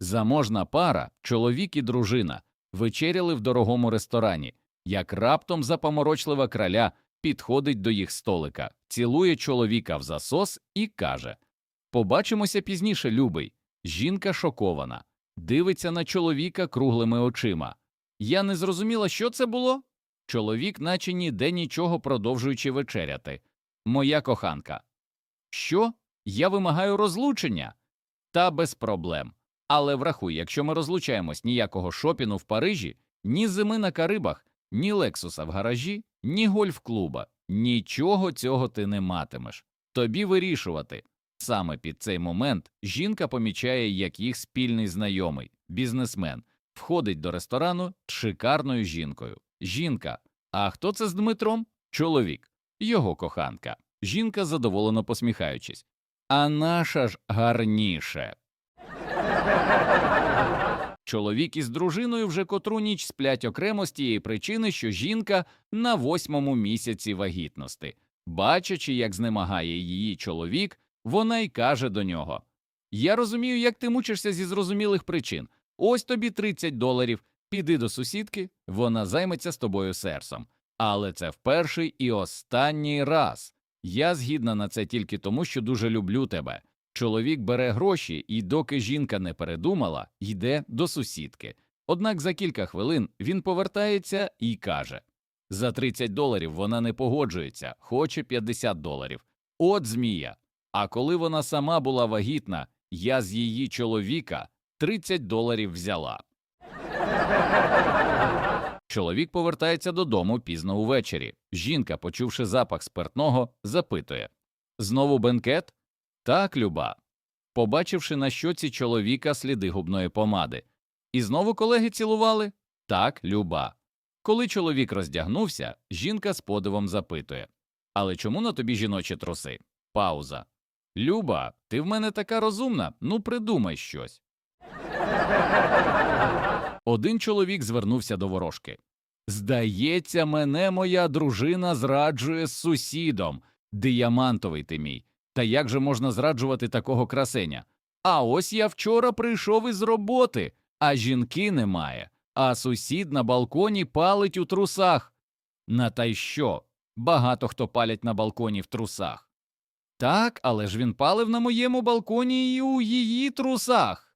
Заможна пара, чоловік і дружина, вечеряли в дорогому ресторані, як раптом запоморочлива краля підходить до їх столика, цілує чоловіка в засос і каже Побачимося пізніше, любий. Жінка шокована, дивиться на чоловіка круглими очима. Я не зрозуміла, що це було. Чоловік, наче ніде нічого продовжуючи вечеряти. Моя коханка. Що? Я вимагаю розлучення? Та без проблем. Але врахуй, якщо ми розлучаємось ніякого шопіну в Парижі, ні зими на Карибах, ні Лексуса в гаражі, ні гольф-клуба, нічого цього ти не матимеш. Тобі вирішувати. Саме під цей момент жінка помічає, як їх спільний знайомий, бізнесмен, входить до ресторану з шикарною жінкою. Жінка. А хто це з Дмитром? Чоловік, його коханка. Жінка задоволено посміхаючись. А наша ж гарніше. Чоловік із дружиною вже котру ніч сплять окремо з тієї причини, що жінка на восьмому місяці вагітності. Бачачи, як знемагає її чоловік, вона й каже до нього Я розумію, як ти мучишся зі зрозумілих причин. Ось тобі 30 доларів, піди до сусідки, вона займеться з тобою серцем. Але це в перший і останній раз. Я згідна на це тільки тому, що дуже люблю тебе. Чоловік бере гроші і, доки жінка не передумала, йде до сусідки. Однак за кілька хвилин він повертається і каже за 30 доларів вона не погоджується, хоче 50 доларів. От змія. А коли вона сама була вагітна, я з її чоловіка 30 доларів взяла. Чоловік повертається додому пізно увечері. Жінка, почувши запах спиртного, запитує Знову бенкет? Так, люба. Побачивши на щоці чоловіка сліди губної помади. І знову колеги цілували? Так, люба. Коли чоловік роздягнувся, жінка з подивом запитує Але чому на тобі жіночі труси? Пауза. Люба, ти в мене така розумна, ну придумай щось. Один чоловік звернувся до ворожки. Здається, мене моя дружина зраджує з сусідом. Діамантовий ти мій. Та як же можна зраджувати такого красеня? А ось я вчора прийшов із роботи, а жінки немає, а сусід на балконі палить у трусах. На та й що? Багато хто палять на балконі в трусах. Так, але ж він палив на моєму балконі і у її трусах.